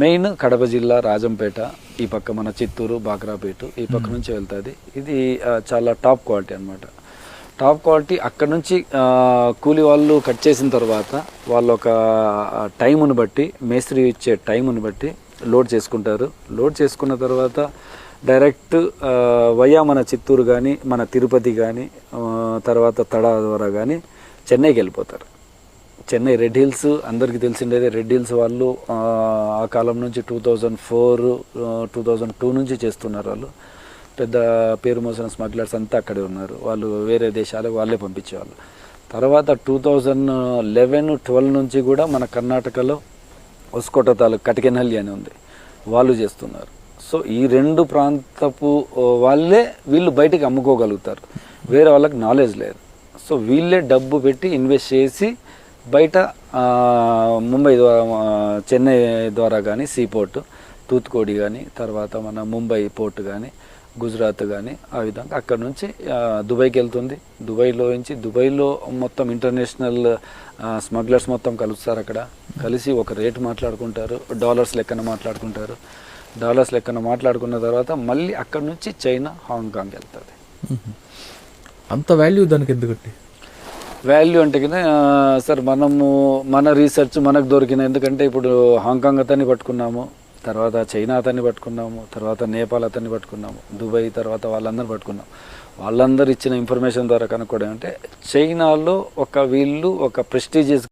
Main Kadapa జిల్లా రాజంపేట ఈ పక్క మన చిత్తూరు బాక్రాపేట ఈ పక్క నుంచి వెళ్తుంది. ఇది చాలా టాప్ క్వాలిటీ అన్నమాట. టాప్ క్వాలిటీ అక్కడ నుంచి కూలి వాళ్ళు కట్ చేసిన తర్వాత వాళ్ళు ఒక టైమును బట్టి మేస్త్రి ఇచ్చే టైమును బట్టి లోడ్ చేసుకుంటారు. లోడ్ చేసుకున్న తర్వాత డైరెక్ట్ వయా మన చిత్తూరు కానీ మన తిరుపతి కానీ తర్వాత తడా ద్వారా కానీ చెన్నైకి వెళ్ళిపోతారు. చెన్నై రెడ్ హిల్స్ అందరికీ తెలిసిండేదే రెడ్ హిల్స్ వాళ్ళు ఆ, కాలం నుంచి two thousand four two thousand two నుంచి చేస్తున్నారు వాళ్ళు. పెద్ద పేరు మోసిన స్మగ్లర్స్ అంతా అక్కడే ఉన్నారు. వాళ్ళు వేరే దేశాలకు వాళ్ళే పంపించేవాళ్ళు. తర్వాత టూ థౌజండ్ లెవెన్ ట్వెల్వ్ నుంచి కూడా మన కర్ణాటకలో ఒస్కోట తాలూకు కటికెనహల్లి అని ఉంది. వాళ్ళు చేస్తున్నారు. సో ఈ రెండు ప్రాంతపు వాళ్ళే వీళ్ళు బయటికి అమ్ముకోగలుగుతారు. వేరే వాళ్ళకి నాలెడ్జ్ లేదు. సో వీళ్ళే డబ్బు పెట్టి ఇన్వెస్ట్ చేసి బయట ముంబై ద్వారా చెన్నై ద్వారా కానీ సీ పోర్ట్ తూత్కోడి కానీ తర్వాత మన ముంబై పోర్ట్ కానీ గుజరాత్ కానీ ఆ విధంగా అక్కడ నుంచి దుబాయ్కి వెళ్తుంది. దుబాయ్లో నుంచి దుబాయ్లో మొత్తం ఇంటర్నేషనల్ స్మగ్లర్స్ మొత్తం కలుస్తారు అక్కడ. కలిసి ఒక రేటు మాట్లాడుకుంటారు డాలర్స్ లెక్కన మాట్లాడుకుంటారు. డాలర్స్ లెక్కన మాట్లాడుకున్న తర్వాత మళ్ళీ అక్కడ నుంచి చైనా హాంకాంగ్ వెళ్తుంది. అంత వాల్యూ దానికి ఎందుకంటే వాల్యూ అంటే కింద సార్ మనము మన రీసెర్చ్ మనకు దొరికిన ఎందుకంటే ఇప్పుడు హాంకాంగ్ అతన్ని పట్టుకున్నాము తర్వాత చైనా అతన్ని పట్టుకున్నాము తర్వాత నేపాల్ అతన్ని పట్టుకున్నాము దుబాయ్ తర్వాత వాళ్ళందరిని పట్టుకున్నాం. వాళ్ళందరూ ఇచ్చిన ఇన్ఫర్మేషన్ ద్వారా కనుక్కోవడం అంటే చైనాలో ఒక వీళ్ళు ఒక ప్రెస్టీజియస్